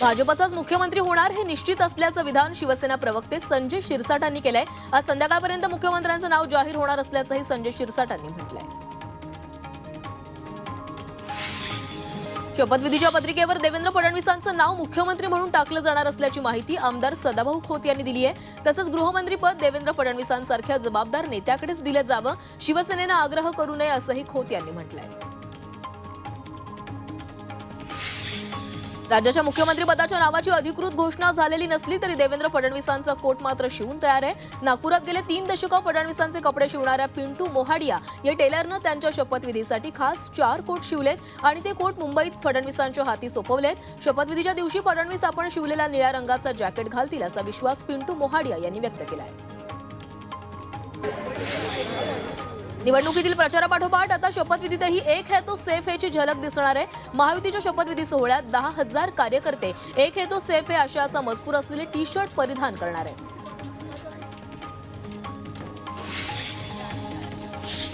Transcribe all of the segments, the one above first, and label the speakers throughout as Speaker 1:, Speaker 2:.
Speaker 1: भाजपचाच मुख्यमंत्री होणार हे निश्चित असल्याचं विधान शिवसेना प्रवक्ते संजय शिरसाटांनी केलंय. आज संध्याकाळपर्यंत मुख्यमंत्र्यांचं नाव जाहीर होणार असल्याचंही संजय शिरसाटांनी म्हटलंय. शपथविधीच्या पत्रिकेवर देवेंद्र फडणवीसांचं नाव मुख्यमंत्री म्हणून टाकलं जाणार असल्याची माहिती आमदार सदाभाऊ खोत यांनी दिली आहे तसंच गृहमंत्रीपद देवेंद्र फडणवीसांसारख्या जबाबदार नेत्याकडेच दिलं जावं. शिवसेनेनं आग्रह करू नये असंही खोत यांनी म्हटलंय. राज्याच्या मुख्यमंत्रीपदाच्या नावाची अधिकृत घोषणा झालेली नसली तरी देवेंद्र फडणवीसांचा कोट मात्र शिवून तयार आहे. नागपुरात गेले तीन दशकं फडणवीसांचे कपडे शिवणाऱ्या पिंटू मोहाडिया या टेलरनं त्यांच्या शपथविधीसाठी खास चार कोट शिवलेत आणि ते कोट मुंबईत फडणवीसांच्या हाती सोपवलेत. शपथविधीच्या दिवशी फडणवीस आपण शिवलेला निळ्या रंगाचा जॅकेट घालतील असा विश्वास पिंटू मोहाडिया यांनी व्यक्त केला आहे निवडणुकीतील प्रचारापाठोपाठ आता शपथविधीतही एक है तो सेफ हेची झलक दिसणार आहे. महायुतीच्या शपथविधी सोहळ्यात दहा हजार कार्यकर्ते एक है तो सेफ हे आशयाचा मजकूर असलेले टी शर्ट परिधान करणार आहे.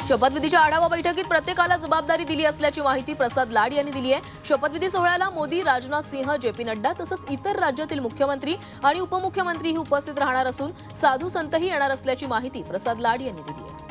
Speaker 1: शपथविधीच्या आढावा बैठकीत प्रत्येकाला जबाबदारी दिली असल्याची माहिती प्रसाद लाड यांनी दिली आहे. शपथविधी सोहळ्याला मोदी राजनाथ सिंह जे पी नड्डा तसंच इतर राज्यातील मुख्यमंत्री आणि उपमुख्यमंत्रीही उपस्थित राहणार असून साधू संतही येणार असल्याची माहिती प्रसाद लाड यांनी दिली आहे.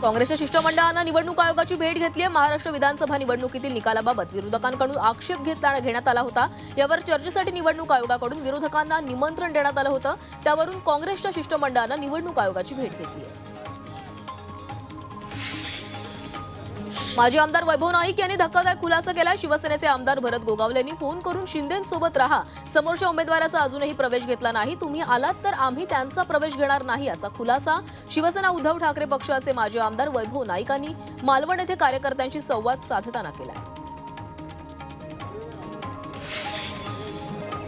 Speaker 1: काँग्रेसच्या शिष्टमंडळानं निवडणूक आयोगाची भेट घेतली आहे. महाराष्ट्र विधानसभा निवडणुकीतील निकालाबाबत विरोधकांकडून आक्षेप घेतला घेण्यात आला होता. यावर चर्चेसाठी निवडणूक आयोगाकडून विरोधकांना निमंत्रण देण्यात आलं होतं. त्यावरून काँग्रेसच्या शिष्टमंडळानं निवडणूक आयोगाची भेट घेतली आहे. माजी आमदार वैभव नाईक यांनी धक्कादायक खुलासा केला. शिवसेनेचे आमदार भरत गोगावलेंनी फोन करून शिंदेसोबत राहा. समोरच्या उमेदवाराचा अजूनही प्रवेश घेतला नाही. तुम्ही आलात तर आम्ही त्यांचा प्रवेश घेणार नाही असा खुलासा शिवसेना उद्धव ठाकरे पक्षाचे माजी आमदार वैभव नाईकांनी मालवण येथे कार्यकर्त्यांशी संवाद साधताना केला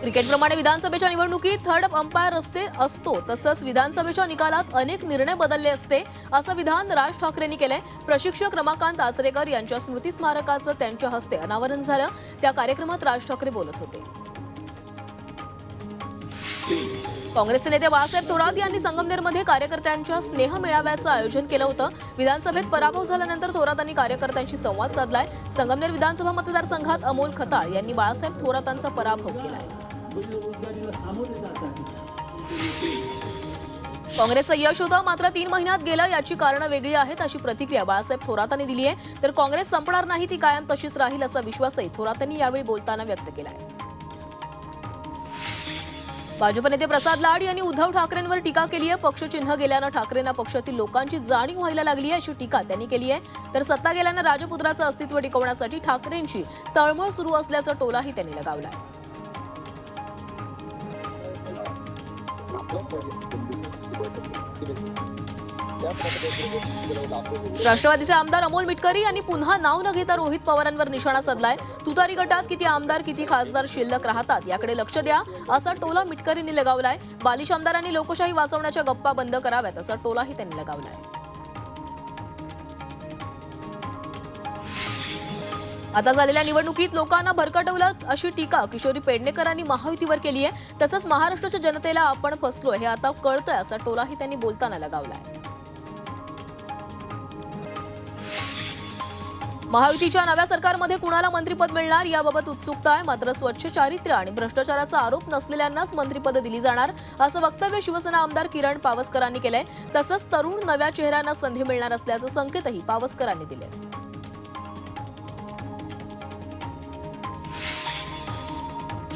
Speaker 1: क्रिकेटप्रमाणे विधानसभेच्या निवडणुकीत थर्ड अंपायर असते असतो तसंच विधानसभेच्या निकालात अनेक निर्णय बदलले असते असं विधान राज ठाकरेंनी केलंय. प्रशिक्षक रमाकांत आचरेकर यांच्या स्मृती स्मारकाचं त्यांच्या हस्ते अनावरण झालं. त्या कार्यक्रमात राज ठाकरे बोलत होते. काँग्रेसचे नेते बाळासाहेब थोरात यांनी संगमनेरमध्ये कार्यकर्त्यांच्या स्नेह मेळाव्याचं आयोजन केलं होतं. विधानसभेत पराभव झाल्यानंतर थोरातांनी कार्यकर्त्यांशी संवाद साधलाय. संगमनेर विधानसभा मतदारसंघात अमोल खताळ यांनी बाळासाहेब थोरातांचा पराभव केलाय. काँग्रेसचं यश होतं मात्र तीन महिन्यात गेलं याची कारणं वेगळी आहेत अशी प्रतिक्रिया बाळासाहेब थोरातांनी दिली आहे. तर काँग्रेस संपणार नाही ती कायम तशीच राहील असा विश्वासही थोरातांनी यावेळी बोलताना व्यक्त केला आहे भाजप नेते प्रसाद लाड यांनी उद्धव ठाकरेंवर टीका केली आहे. पक्षचिन्ह गेल्यानं ठाकरेंना पक्षातील लोकांची जाणीव व्हायला लागली आहे अशी टीका त्यांनी केली आहे. तर सत्ता गेल्यानं राजपुत्राचं अस्तित्व टिकवण्यासाठी ठाकरेंची तळमळ सुरू असल्याचा टोलाही त्यांनी लगावला आहे राष्ट्रवादीचे आमदार अमोल मिटकरी यांनी पुन्हा नाव न घेता रोहित पवारांवर निशाणा साधलाय तुतारी गटात किती आमदार किती खासदार शिल्लक राहतात याकडे लक्ष द्या असा टोला मिटकरींनी लगावलाय. बालिश आमदारांनी लोकशाही वाचवण्याच्या गप्पा बंद कराव्यात असा टोलाही त्यांनी लगावलाय. आता झालेल्या निवडणुकीत लोकांना भरकटवलं अशी टीका किशोरी पेडणेकरांनी महायुतीवर केली आहे. तसंच महाराष्ट्राच्या जनतेला आपण फसलोय हे आता कळतंय असा टोलाही त्यांनी बोलताना लगावलाय. महायुतीच्या नव्या सरकारमध्ये कुणाला मंत्रिपद मिळणार याबाबत उत्सुकता आहे. मात्र स्वच्छ चारित्र्य आणि भ्रष्टाचाराचा आरोप नसलेल्यांनाच मंत्रिपद दिली जाणार असं वक्तव्य शिवसेना आमदार किरण पावसकरांनी केलंय. तसंच तरुण नव्या चेहऱ्यांना संधी मिळणार असल्याचं संकेतही पावसकरांनी दिले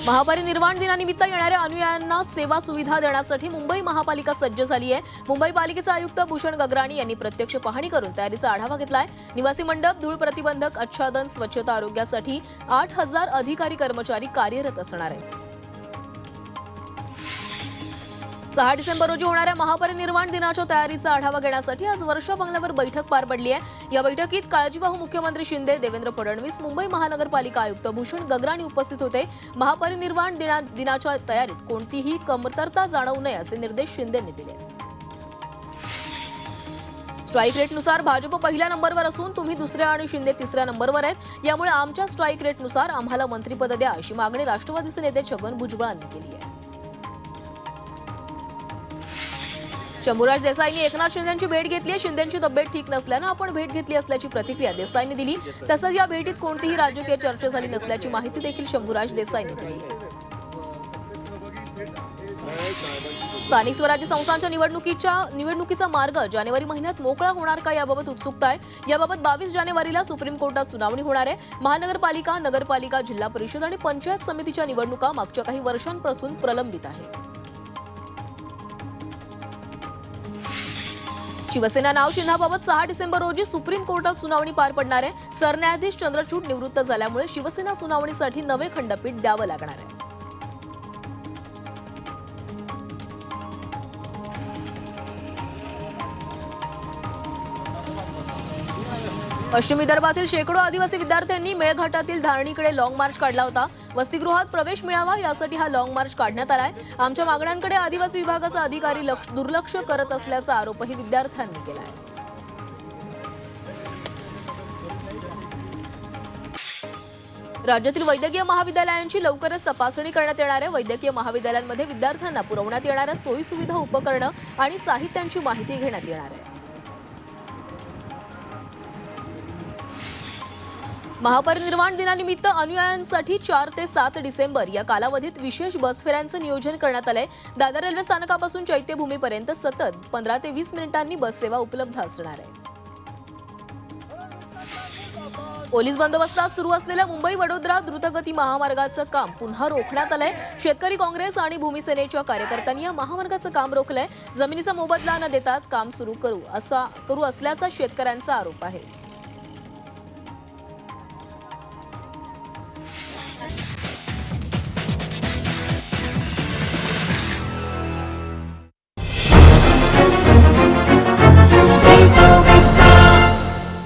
Speaker 1: महापरिनिर्वाण दिनानिमित्त येणाऱ्या अनुयायांना सेवा सुविधा देण्यासाठी मुंबई महापालिका सज्ज झाली आहे. मुंबई पालिकेचे आयुक्त भूषण गगराणी यांनी प्रत्यक्ष पाहणी करून तयारीचा आढावा घेतलाय. निवासी मंडप धूळ प्रतिबंधक आच्छादन स्वच्छता आरोग्यासाठी आठ हजार अधिकारी कर्मचारी कार्यरत असणार आहेत. सहा डिसेंबर रोजी होणाऱ्या महापरिनिर्वाण दिनाच्या तयारीचा आढावा घेण्यासाठी आज वर्षा बंगल्यावर बैठक पार पडली आहे. या बैठकीत काळजीवाहू मुख्यमंत्री शिंदे देवेंद्र फडणवीस मुंबई महानगरपालिका आयुक्त भूषण गगराणी उपस्थित होते. महापरिनिर्वाण दिना दिनाच्या तयारीत कोणतीही कमतरता जाणवू नये असे निर्देश शिंदेंनी दिले. स्ट्राईक रेटनुसार भाजप पहिल्या नंबरवर असून तुम्ही दुसऱ्या आणि शिंदे तिसऱ्या नंबरवर आहेत. यामुळे आमच्या स्ट्राईक रेटनुसार आम्हाला मंत्रिपद द्या अशी मागणी राष्ट्रवादीचे नेते छगन भुजबळांनी केली आहे. शंभूराज देसाईंनी एकनाथ शिंदेची भेट घेतली शिंदेची तब्येत ठीक नसल्यानं आपण भेट घेतली असल्याची प्रतिक्रिया देसाईंनी दिली. तसंच या भेटीत कोणतीही राजकीय चर्चा झाली नसल्याची माहिती देखील शंभूराज देसाईंनी दिली. स्थानिक स्वराज्य संस्थांच्या निवडणुकीच्या निवडणुकीचा मार्ग जानेवारी महिन्यात मोकळा होणार का याबाबत उत्सुकता आहे. याबाबत बावीस जानेवारीला सुप्रीम कोर्टात सुनावणी होणार आहे. महानगरपालिका नगरपालिका जिल्हा परिषद आणि पंचायत समितीच्या निवडणुका मागच्या काही वर्षांपासून प्रलंबित आहेत. शिवसेना नाव चिन्हाबाबत सहा डिसेंबर रोजी सुप्रीम कोर्टात सुनावणी पार पडणार आहे. सरन्यायाधीश चंद्रचूड निवृत्त झाल्यामुळे शिवसेना सुनावणीसाठी नवे खंडपीठ द्यावं लागणार आहे. पश्चिम विदर्भातील शेकडो आदिवासी विद्यार्थ्यांनी मेळघाटातील धारणीकडे लॉंग मार्च काढला होता. वसतिगृहात प्रवेश मिळावा यासाठी हा लॉंग मार्च काढण्यात आलाय. आमच्या मागण्यांकडे आदिवासी विभागाचा अधिकारी लक्ष- दुर्लक्ष करत असल्याचा आरोपही विद्यार्थ्यांनी केलाय. राज्यातील वैद्यकीय महाविद्यालयांची लवकरच तपासणी करण्यात येणार आहे. वैद्यकीय महाविद्यालयांमध्ये विद्यार्थ्यांना पुरवण्यात येणाऱ्या सोयीसुविधा उपकरणं आणि साहित्यांची माहिती घेण्यात येणार आहे. महापरिनिर्वाण दिनानिमित्त अनुयायांसाठी चार ते सात डिसेंबर या कालावधीत विशेष बस फेऱ्यांचं नियोजन करण्यात आलंय. दादर रेल्वे स्थानकापासून चैत्यभूमीपर्यंत सतत पंधरा ते वीस मिनिटांनी बस सेवा उपलब्ध असणार आहे. पोलीस बंदोबस्तात सुरू असलेल्या मुंबई वडोदरा द्रुतगती महामार्गाचं काम पुन्हा रोखण्यात आलंय. शेतकरी काँग्रेस आणि भूमिसेनेच्या कार्यकर्त्यांनी या महामार्गाचं काम रोखलंय. जमिनीचा मोबदला न देताच काम सुरू करू असा करू असल्याचा शेतकऱ्यांचा आरोप आहे.